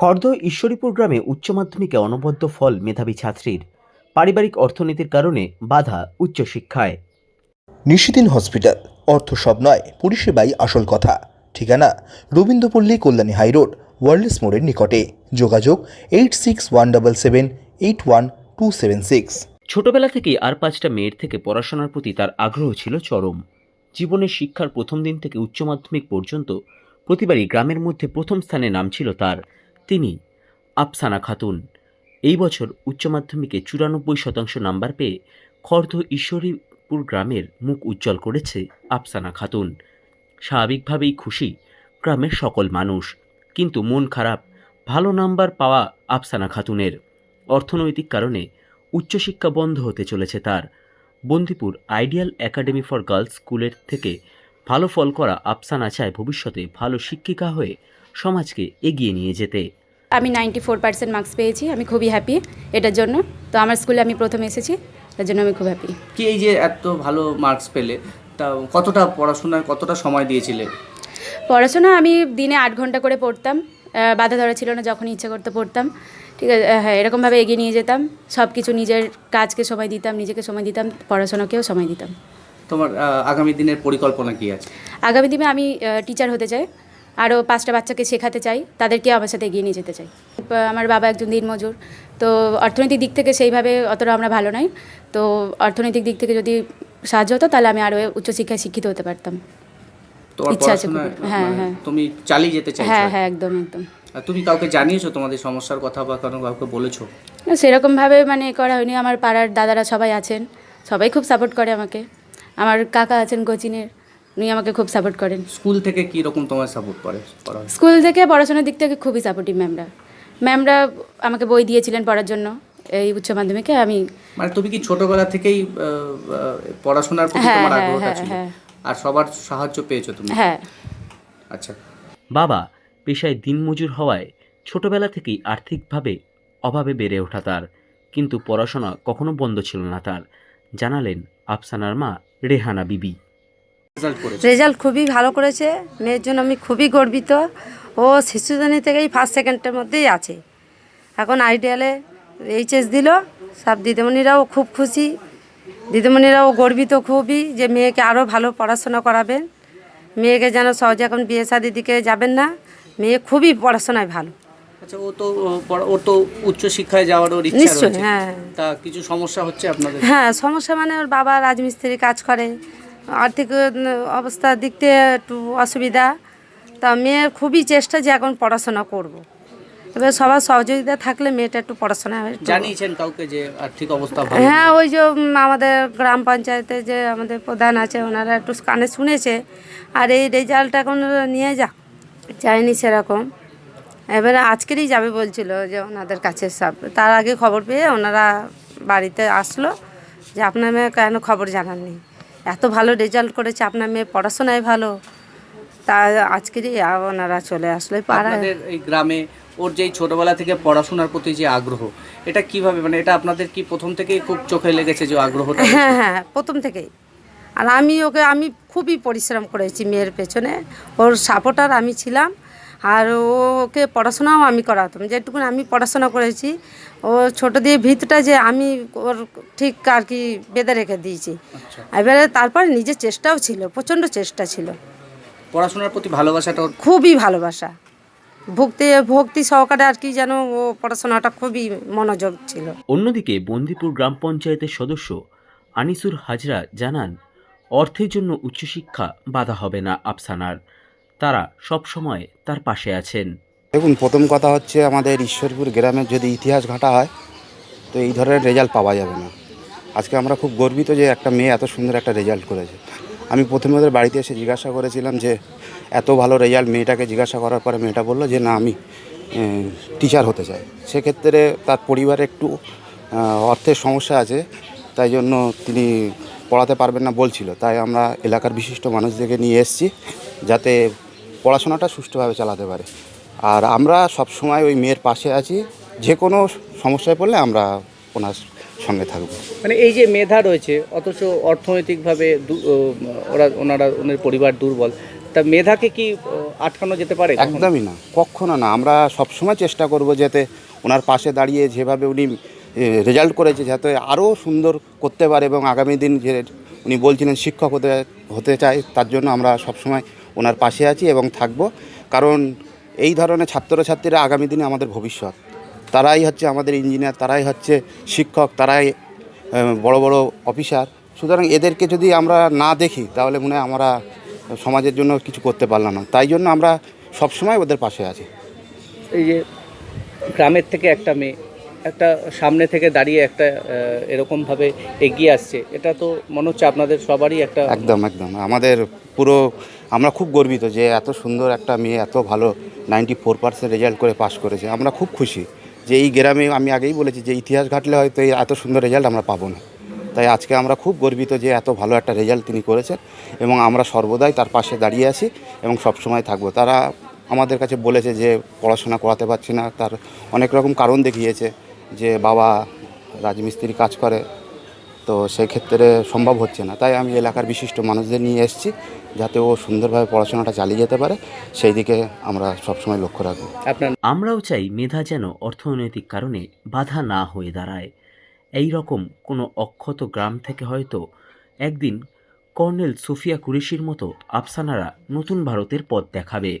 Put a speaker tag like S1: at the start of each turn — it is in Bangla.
S1: খর্দ ঈশ্বরীপুর গ্রামে উচ্চ মাধ্যমিকে অনবদ্য ফল মেধাবী ছাত্রীর পারিবারিক অর্থনীতির কারণে বাধা উচ্চশিক্ষায়
S2: নিশিদিন হসপিটাল অর্থ সব নয় পরিষেবাই আসল কথা। ঠিকানা রবীন্দ্রপল্লী কল্যাণী হাইরোড ওয়ার্ল্ডস মোড়ের নিকটে। যোগাযোগ eight six one double seven eight one two seven six.
S1: ছোটবেলা থেকেই আর পাঁচটা মেয়ের থেকে পড়াশোনার প্রতি তার আগ্রহ ছিল চরম। জীবনের শিক্ষার প্রথম দিন থেকে উচ্চ মাধ্যমিক পর্যন্ত প্রতিবারই গ্রামের মধ্যে প্রথম স্থানে নাম ছিল তার। তিনি আফসানা খাতুন। এই বছর উচ্চ মাধ্যমিকে চুরানব্বই শতাংশ নাম্বার পেয়ে খর্দ ঈশ্বরীপুর গ্রামের মুখ উজ্জ্বল করেছে আফসানা খাতুন। স্বাভাবিকভাবেই খুশি গ্রামের সকল মানুষ। কিন্তু মন খারাপ, ভালো নাম্বার পাওয়া আফসানা খাতুনের। অর্থনৈতিক কারণে উচ্চশিক্ষা বন্ধ হতে চলেছে তার। Bandipur ideal academy for girls স্কুলের থেকে ভালো ফল করা আফসানা চায় ভবিষ্যতে ভালো শিক্ষিকা হয়ে সমাজকে এগিয়ে নিয়ে যেতে।
S3: আমি নাইনটি ফোর পার্সেন্ট মার্কস পেয়েছি আমি খুবই হ্যাপি এটার জন্য। তো আমার স্কুলে আমি প্রথম এসেছি তার জন্য আমি খুব হ্যাপি
S4: কি এই যে এত ভালো মার্কস পেলে তা কতটা পড়াশোনায় কতটা সময় দিয়েছিলে?
S3: পড়াশোনা আমি দিনে আট ঘণ্টা করে পড়তাম বাধা ধরা ছিল না যখন ইচ্ছা করতে পড়তাম। ঠিক আছে হ্যাঁ এরকমভাবে এগিয়ে নিয়ে যেতাম সব কিছু নিজের কাজকে সময় দিতাম নিজেকে সময় দিতাম পড়াশোনাকেও সময় দিতাম।
S4: তোমার আগামী দিনের পরিকল্পনা কি আছে?
S3: আগামী দিনে আমি টিচার হতে চাই। আরও পাঁচটা বাচ্চাকে শেখাতে চাই তাদেরকে আমার সাথে এগিয়ে নিয়ে যেতে চাই। আমার বাবা একজন দিনমজুর তো অর্থনৈতিক দিক থেকে সেইভাবে অতটা আমরা ভালো নই। তো অর্থনৈতিক দিক থেকে যদি সাহায্য হতো তাহলে আমি আরও উচ্চশিক্ষায় শিক্ষিত হতে পারতাম। ইচ্ছা আছে হ্যাঁ,
S4: মানে
S3: হ্যাঁ।
S4: তুমি চালিয়ে যেতে চাইছো?
S3: হ্যাঁ হ্যাঁ একদম একদম।
S4: তুমি কাউকে জানিয়েছো তোমাদের সমস্যার কথা বা কোনো কাউকে বলেছ?
S3: না, সেরকমভাবে মানে করা হয়নি। আমার পাড়ার দাদারা সবাই আছেন সবাই খুব সাপোর্ট করে আমাকে। আমার কাকা আছেন কোচিনের উনি আমাকে খুব সাপোর্ট করেন।
S4: স্কুল থেকে কি রকম তোমার সাপোর্ট করে?
S3: স্কুল থেকে পড়াশোনার দিক থেকে খুবই সাপোর্টিভ ম্যামরা। ম্যামরা আমাকে বই দিয়েছিলেন পড়ার জন্য এই উচ্চ মাধ্যমিকে আমি
S4: মানে তুমি কি ছোটবেলা থেকেই পড়াশোনার প্রতি
S3: হ্যাঁ,
S4: তোমার
S3: হ্যাঁ,
S4: আগ্রহটা
S3: হ্যাঁ,
S4: ছিল?
S3: হ্যাঁ।
S4: আর সবার সাহায্য পেয়েছ তুমি?
S3: হ্যাঁ।
S4: আচ্ছা।
S1: বাবা পেশায় দিনমজুর হওয়ায় ছোটবেলা থেকেই আর্থিকভাবে অভাবে বেড়ে ওঠা তার। কিন্তু পড়াশোনা কখনো বন্ধ ছিল না তার। জানালেন আফসানার মা রেহানা বিবি।
S4: রেজাল্ট
S5: খুবই ভালো করেছে। মেয়ের জন্য আমি খুবই গর্বিত। ও শিশুদানি থেকেই ফার্স্ট সেকেন্ডের মধ্যেই আছে। এখন আইডিয়ালে এইচএস দিল। সব দিদিমণিরাও খুব খুশি। দিদিমণিরাও গর্বিত খুবই যে মেয়েকে আরও ভালো পড়াশোনা করাবেন। মেয়েকে যেন সহজে এখন বিয়ে শাদির দিকে যাবেন না। মেয়ে খুবই পড়াশোনায় ভালো।
S4: আচ্ছা ও তো ও তো উচ্চ শিক্ষায়
S5: নিশ্চয়ই, হ্যাঁ।
S4: তা কিছু সমস্যা হচ্ছে আপনাদের?
S5: হ্যাঁ সমস্যা মানে ওর বাবা রাজমিস্ত্রি কাজ করে। আর্থিক অবস্থার দিক থেকে একটু অসুবিধা। তা মেয়ের খুবই চেষ্টা যে এখন পড়াশোনা করব। এবার সবার সহযোগিতা থাকলে মেয়েটা একটু পড়াশোনা
S4: জানিয়েছেন কাউকে যে আর্থিক অবস্থা
S5: হ্যাঁ ওই যে আমাদের গ্রাম পঞ্চায়েতে যে আমাদের প্রধান আছে ওনারা একটু কানে শুনেছে। আর এই রেজাল্ট এখন নিয়ে যা যায়নি সেরকম। এবারে আজকেরই যাবে বলছিল যে ওনাদের কাছে সব। তার আগে খবর পেয়ে ওনারা বাড়িতে আসলো যে আপনার মেয়ে কেন খবর জানাননি? এত ভালো রেজাল্ট করেছে আপনার মেয়ে পড়াশোনায় ভালো। তা আজকেরই আ- ওনারা চলে আসলো এই পাড়ায়।
S4: এই গ্রামে ওর যেই ছোটবেলা থেকে পড়াশোনার প্রতি যে আগ্রহ এটা কীভাবে মানে এটা আপনাদের কি প্রথম থেকেই খুব চোখে লেগেছে যে আগ্রহটা?
S5: হ্যাঁ হ্যাঁ প্রথম থেকেই। আর আমি ওকে আমি খুবই পরিশ্রম করেছি মেয়ের পেছনে। ওর সাপোর্টার আমি ছিলাম। আর ওকে পড়াশোনাও আমি করাতাম। যেটুকুন আমি পড়াশোনা করেছি ও ছোট দিয়ে ভিতটা যে আমি ওর ঠিক আর কি বেঁধে রেখে দিয়েছি।
S4: আচ্ছা।
S5: এবারে তারপর নিজের চেষ্টাও ছিল প্রচণ্ড চেষ্টা ছিল।
S4: পড়াশোনার প্রতি ভালোবাসাটা ওর?
S5: খুবই ভালোবাসা। ভক্তি ভক্তি সহকারে আর কি যেন ও পড়াশোনাটা খুবই মনোযোগ ছিল।
S1: অন্যদিকে বন্দিপুর গ্রাম পঞ্চায়েতের সদস্য আনিসুর হাজরা জানান অর্থের জন্য উচ্চশিক্ষা বাধা হবে না আফসানার। তারা সব সময় তার পাশে আছেন।
S6: দেখুন, প্রথম কথা হচ্ছে আমাদের ঈশ্বরপুর গ্রামের যদি ইতিহাস ঘাঁটা হয়, তো এই ধরনের রেজাল্ট পাওয়া যাবে না। আজকে আমরা খুব গর্বিত যে একটা মেয়ে এত সুন্দর একটা রেজাল্ট করেছে। আমি প্রথমে ওদের বাড়িতে এসে জিজ্ঞাসা করেছিলাম যে, এত ভালো রেজাল্ট মেয়েটাকে জিজ্ঞাসা করার পরে মেয়েটা বলল যে, না, আমি টিচার হতে চাই। সেক্ষেত্রে তার পরিবারে একটু অর্থের সমস্যা আছে, তাই জন্য তিনি পড়াতে পারবেন না বলছিল। তাই আমরা এলাকার বিশিষ্ট মানুষদেরকে নিয়ে এসেছি, যাতে পড়াশোনাটা সুষ্ঠুভাবে চালাতে পারে। আর আমরা সব সময় ওই মেয়ের পাশে আছি যে কোনো সমস্যায় পড়লে আমরা ওনার সঙ্গে থাকব।
S4: মানে এই যে মেধা রয়েছে অথচ অর্থনৈতিকভাবে ওরা ওনারা ওনার পরিবার দুর্বল তা মেধাকে কি আটকানো যেতে পারে?
S6: একদমই না কখনো না। আমরা সবসময় চেষ্টা করব যাতে ওনার পাশে দাঁড়িয়ে যেভাবে উনি রেজাল্ট করেছে যাতে আরও সুন্দর করতে পারে এবং আগামী দিন যে উনি বলছিলেন শিক্ষক হতে হতে চায় তার জন্য আমরা সবসময় ওনার পাশে আছি এবং থাকব। কারণ এই ধরনের ছাত্রছাত্রীরা আগামী দিনে আমাদের ভবিষ্যৎ। তারাই হচ্ছে আমাদের ইঞ্জিনিয়ার তারাই হচ্ছে শিক্ষক, তারাই বড় বড় অফিসার সুতরাং এদেরকে যদি আমরা না দেখি, তাহলে মনে হয় আমরা সমাজের জন্য কিছু করতে পারলাম না। তাই জন্য আমরা সবসময় ওদের পাশে আছি।
S4: এই যে গ্রামের থেকে একটা মেয়ে একটা সামনে থেকে দাঁড়িয়ে একটা এরকমভাবে এগিয়ে আসছে। এটা তো মনে হচ্ছে আপনাদের সবারই একটা
S6: একদম একদম। আমাদের পুরো, আমরা খুব গর্বিত যে এত সুন্দর একটা মেয়ে, এত ভালো নাইনটি ফোর পার্সেন্ট রেজাল্ট করে পাশ করেছে। আমরা খুব খুশি যে এই গ্রামে আমি আগেই বলেছি যে ইতিহাস ঘাটলে হয়তো এই এত সুন্দর রেজাল্ট আমরা পাবো না। তাই আজকে আমরা খুব গর্বিত যে এত ভালো একটা রেজাল্ট তিনি করেছেন এবং আমরা সর্বদাই তার পাশে দাঁড়িয়ে আছি এবং সবসময় থাকব। তারা আমাদের কাছে বলেছে যে পড়াশোনা করাতে পারছি না, তার অনেক রকম কারণ দেখিয়েছে। যে বাবা রাজমিস্ত্রি কাজ করে তো সেই ক্ষেত্রে সম্ভব হচ্ছে না। তাই আমি এলাকার বিশিষ্ট মানুষদের নিয়ে এসেছি যাতে ও সুন্দরভাবে পড়াশোনাটা চালিয়ে যেতে পারে। সেই দিকে আমরা সবসময় লক্ষ্য রাখব।
S4: আপনার
S1: আমরাও চাই মেধা যেন অর্থনৈতিক কারণে বাধা না হয়ে দাঁড়ায়। এই রকম কোনো অক্ষত গ্রাম থেকে হয়তো একদিন কর্নেল সুফিয়া কুরেশির মতো আফসানারা নতুন ভারতের পথ দেখাবে।